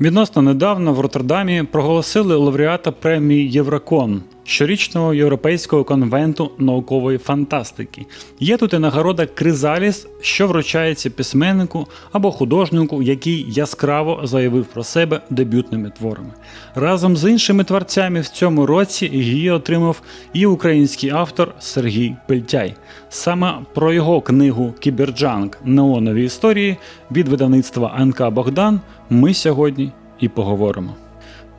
Відносно недавно в Роттердамі проголосили лауреата премії Єврокон щорічного європейського конвенту наукової фантастики. Є тут і нагорода Кризаліс, що вручається письменнику або художнику, який яскраво заявив про себе дебютними творами. Разом з іншими творцями в цьому році її отримав і український автор Сергій Пельтяй. Саме про його книгу Кіберджанк Неонові історії від видавництва НК Богдан ми сьогодні і поговоримо.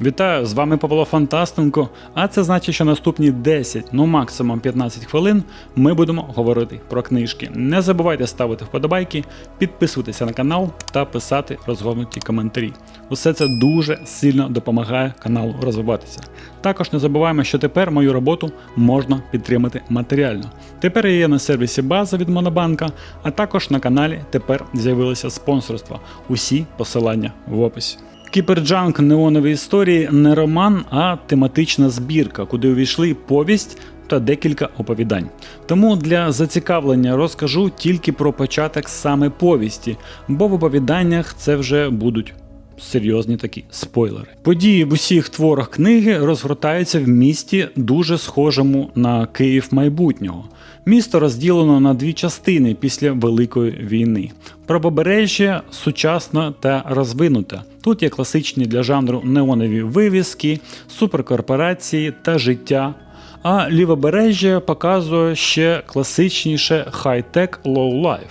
Вітаю, з вами Павло Фантастенко. А це значить, що наступні 10, ну максимум 15 хвилин ми будемо говорити про книжки. Не забувайте ставити вподобайки, підписуватися на канал та писати розгорнуті коментарі. Усе це дуже сильно допомагає каналу розвиватися. Також не забуваємо, що тепер мою роботу можна підтримати матеріально. Тепер я є на сервісі База від Монобанка, а також на каналі тепер з'явилося спонсорство. Усі посилання в описі. Кіперджанк неонові історії не роман, а тематична збірка, куди увійшли повість та декілька оповідань. Тому для зацікавлення розкажу тільки про початок саме повісті, бо в оповіданнях це вже будуть. Серйозні такі спойлери. Події в усіх творах книги розгортаються в місті, дуже схожому на Київ майбутнього. Місто розділено на дві частини після Великої війни. Правобережжя сучасне та розвинуте. Тут є класичні для жанру неонові вивіски, суперкорпорації та життя. А лівобережжя показує ще класичніше хай-тек лоу-лайф.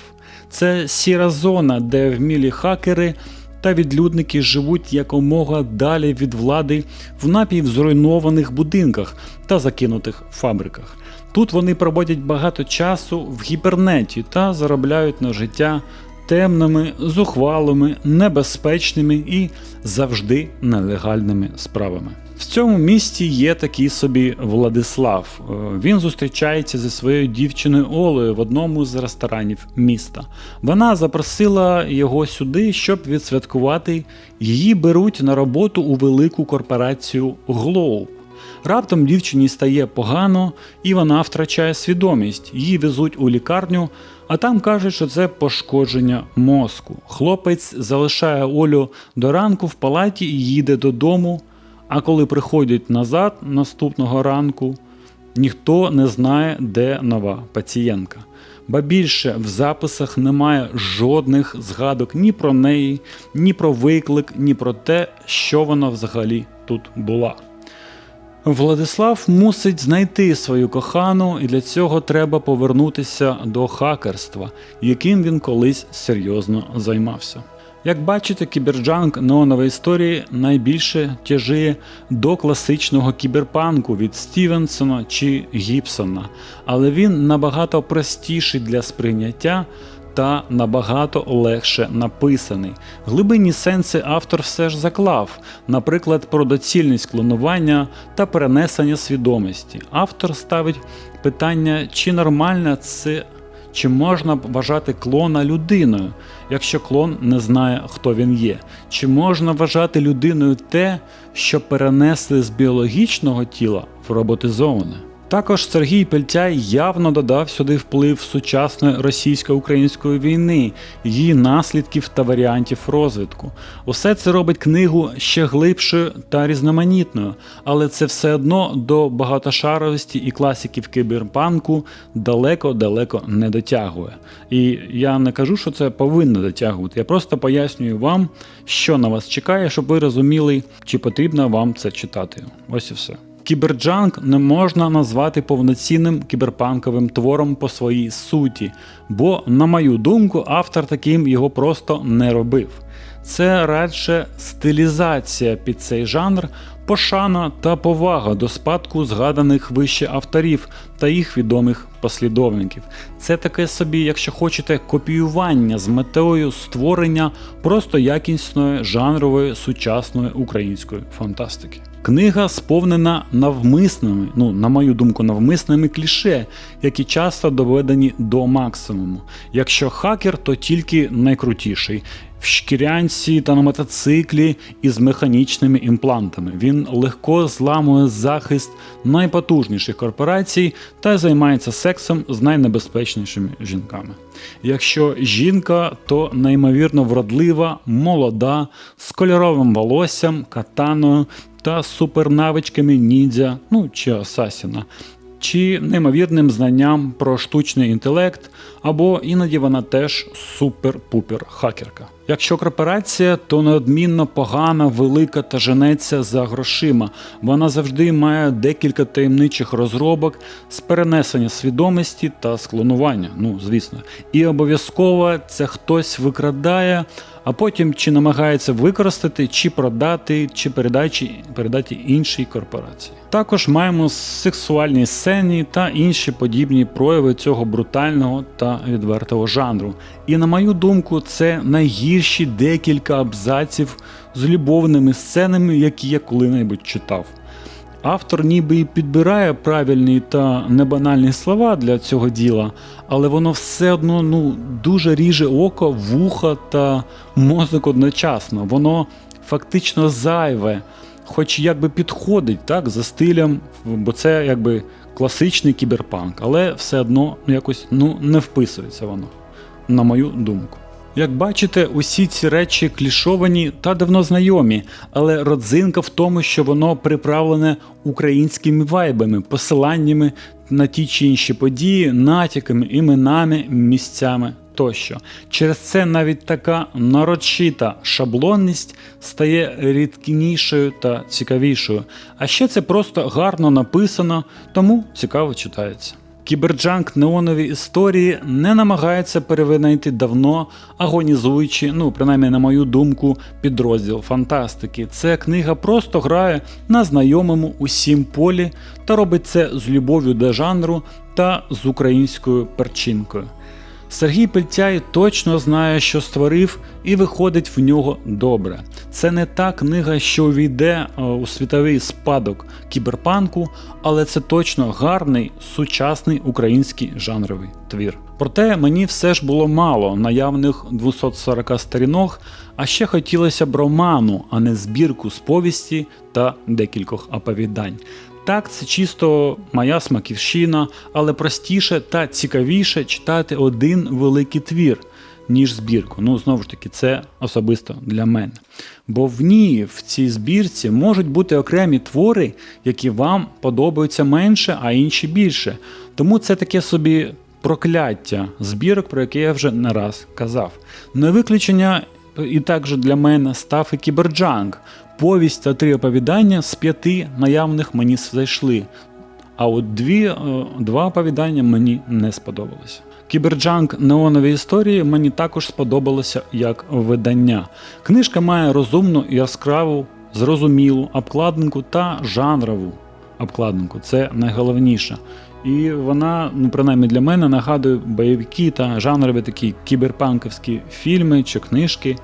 Це сіра зона, де вмілі хакери та відлюдники живуть якомога далі від влади в напівзруйнованих будинках та закинутих фабриках. Тут вони проводять багато часу в гібернеті та заробляють на життя темними, зухвалими, небезпечними і завжди нелегальними справами. В цьому місті є такий собі Владислав. Е, Він зустрічається зі своєю дівчиною Олею в одному з ресторанів міста. Вона запросила його сюди, щоб відсвяткувати. Її беруть на роботу у велику корпорацію Globe. Раптом дівчині стає погано, і вона втрачає свідомість. Її везуть у лікарню, а там кажуть, що це пошкодження мозку. Хлопець залишає Олю до ранку в палаті і їде додому. А коли приходять назад наступного ранку, ніхто не знає, де нова пацієнтка. Ба більше в записах немає жодних згадок ні про неї, ні про виклик, ні про те, що вона взагалі тут була. Владислав мусить знайти свою кохану, і для цього треба повернутися до хакерства, яким він колись серйозно займався. Як бачите, кіберджанк неонової історії найбільше тяжіє до класичного кіберпанку від Стівенсона чи Гібсона, але він набагато простіший для сприйняття та набагато легше написаний. Глибинні сенси автор все ж заклав, наприклад, про доцільність клонування та перенесення свідомості. Автор ставить питання, чи нормально це. Чи можна вважати клона людиною, якщо клон не знає, хто він є? Чи можна вважати людиною те, що перенесли з біологічного тіла в роботизоване? Також Сергій Пельтяй явно додав сюди вплив сучасної російсько-української війни, її наслідків та варіантів розвитку. Усе це робить книгу ще глибшою та різноманітною, але це все одно до багатошаровості і класиків кіберпанку далеко-далеко не дотягує. І я не кажу, що це повинно дотягувати. Я просто пояснюю вам, що на вас чекає, щоб ви розуміли, чи потрібно вам це читати. Ось і все. Кіберджанк не можна назвати повноцінним кіберпанковим твором по своїй суті, бо, на мою думку, автор таким його просто не робив. Це радше стилізація під цей жанр, пошана та повага до спадку згаданих вище авторів та їх відомих послідовників. Це таке собі, якщо хочете, копіювання з метою створення просто якісної жанрової сучасної української фантастики. Книга сповнена навмисними, ну, на мою думку, навмисними кліше, які часто доведені до максимуму. Якщо хакер, то тільки найкрутіший. В шкірянці та на мотоциклі із механічними імплантами. Він легко зламує захист найпотужніших корпорацій та займається сексом з найнебезпечнішими жінками. Якщо жінка, то неймовірно вродлива, молода, з кольоровим волоссям, катаною та супернавичками ніндзя, ну чи асасіна, чи неймовірним знанням про штучний інтелект, або іноді вона теж супер-пупер хакерка. Якщо корпорація, то неодмінно погана, велика та женеться за грошима. Вона завжди має декілька таємничих розробок з перенесення свідомості та склонування. Ну, звісно. І обов'язково це хтось викрадає, а потім чи намагається використати, чи продати, чи передачі, передати іншій корпорації. Також маємо сексуальні сцені та інші подібні прояви цього брутального та відвертого жанру. І на мою думку, це найгірші декілька абзаців з любовними сценами, які я коли-небудь читав. Автор ніби і підбирає правильні та небанальні слова для цього діла, але воно все одно ну, дуже ріже око, вуха та мозок одночасно. Воно фактично зайве, хоч якби підходить так, за стилем, бо це якби класичний кіберпанк, але все одно якось ну, не вписується воно, на мою думку. Як бачите, усі ці речі клішовані та давно знайомі, але родзинка в тому, що воно приправлене українськими вайбами, посиланнями на ті чи інші події, натяками, іменами, місцями тощо. Через це навіть така нарочита шаблонність стає рідкінішою та цікавішою. А ще це просто гарно написано, тому цікаво читається. Кіберджанк неонові історії не намагається перевинайти давно агонізуючи, ну принаймні на мою думку, підрозділ фантастики. Ця книга просто грає на знайомому усім полі та робить це з любов'ю до жанру та з українською перчинкою. Сергій Пельтяй точно знає, що створив, і виходить в нього добре. Це не та книга, що увійде е, у світовий спадок кіберпанку, але це точно гарний сучасний український жанровий твір. Проте мені все ж було мало наявних 240 сторінок, а ще хотілося б роману, а не збірку з повісті та декількох оповідань. Так, це чисто моя смаківщина, але простіше та цікавіше читати один великий твір, ніж збірку. Ну, знову ж таки, це особисто для мене. Бо в ній, в цій збірці, можуть бути окремі твори, які вам подобаються менше, а інші більше. Тому це таке собі прокляття збірок, про яке я вже не раз казав. Не виключення. І також для мене став і кіберджанк, повість та три оповідання з п'яти наявних мені зайшли. А от дві, е, два оповідання мені не сподобалися. Кіберджанк Неонові історії мені також сподобалося як видання. Книжка має розумну, яскраву, зрозумілу обкладинку та жанрову обкладинку. Це найголовніше. І вона, ну принаймні для мене, нагадує бойовики та жанрові такі кіберпанківські фільми чи книжки.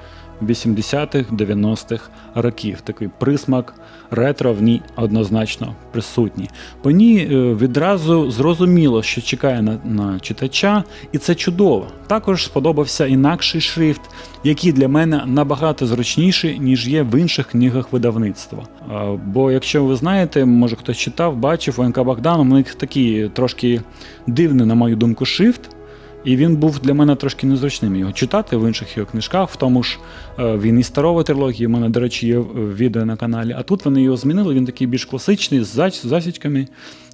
80-х, 90-х років. Такий присмак ретро в ній однозначно присутній. По ній е, відразу зрозуміло, що чекає на, на читача, і це чудово. Також сподобався інакший шрифт, який для мене набагато зручніший, ніж є в інших книгах видавництва. Бо, якщо ви знаєте, може хтось читав, бачив у НК Богдан, у них такий трошки дивний, на мою думку, шрифт. І він був для мене трошки незручним його читати в інших його книжках, в тому ж е, він і старова трилогії, у мене, до речі, є відео на каналі. А тут вони його змінили, він такий більш класичний, з засічками.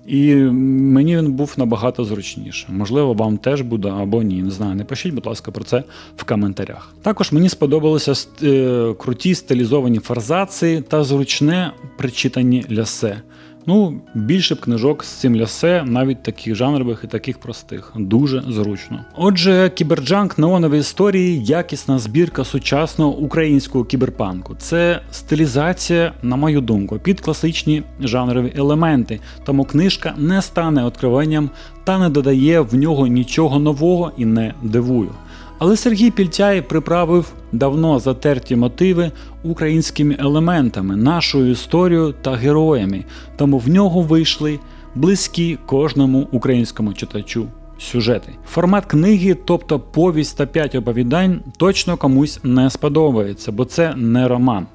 І мені він був набагато зручніше. Можливо, вам теж буде або ні. Не знаю. Напишіть, будь ласка, про це в коментарях. Також мені сподобалися е, круті стилізовані форзації та зручне причитані лясе. Ну, більше б книжок з цим лясе, навіть таких жанрових і таких простих. Дуже зручно. Отже, кіберджанк неонові історії якісна збірка сучасного українського кіберпанку. Це стилізація, на мою думку, під класичні жанрові елементи. Тому книжка не стане відкриванням та не додає в нього нічого нового і не дивую. Але Сергій Пільтяй приправив давно затерті мотиви українськими елементами, нашою історією та героями, тому в нього вийшли близькі кожному українському читачу сюжети. Формат книги, тобто повість та п'ять оповідань, точно комусь не сподобається, бо це не роман.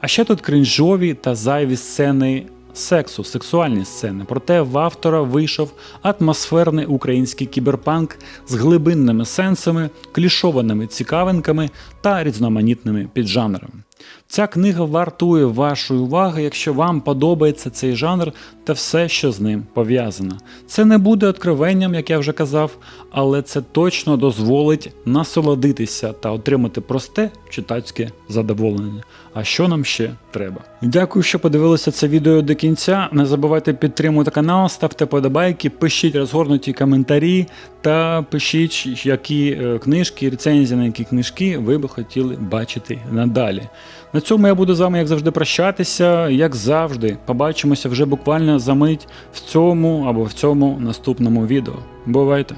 А ще тут крінжові та зайві сцени сексу, сексуальні сцени. Проте в автора вийшов атмосферний український кіберпанк з глибинними сенсами, клішованими цікавинками та різноманітними піджанрами. Ця книга вартує вашої уваги, якщо вам подобається цей жанр та все, що з ним пов'язано. Це не буде откровенням, як я вже казав, але це точно дозволить насолодитися та отримати просте читацьке задоволення. А що нам ще треба? Дякую, що подивилися це відео до кінця. Не забувайте підтримувати канал, ставте подобайки, пишіть розгорнуті коментарі та пишіть, які е, книжки, рецензії на які книжки ви би хотіли бачити надалі. На цьому я буду з вами, як завжди, прощатися, як завжди. Побачимося вже буквально за мить в цьому або в цьому наступному відео. Бувайте!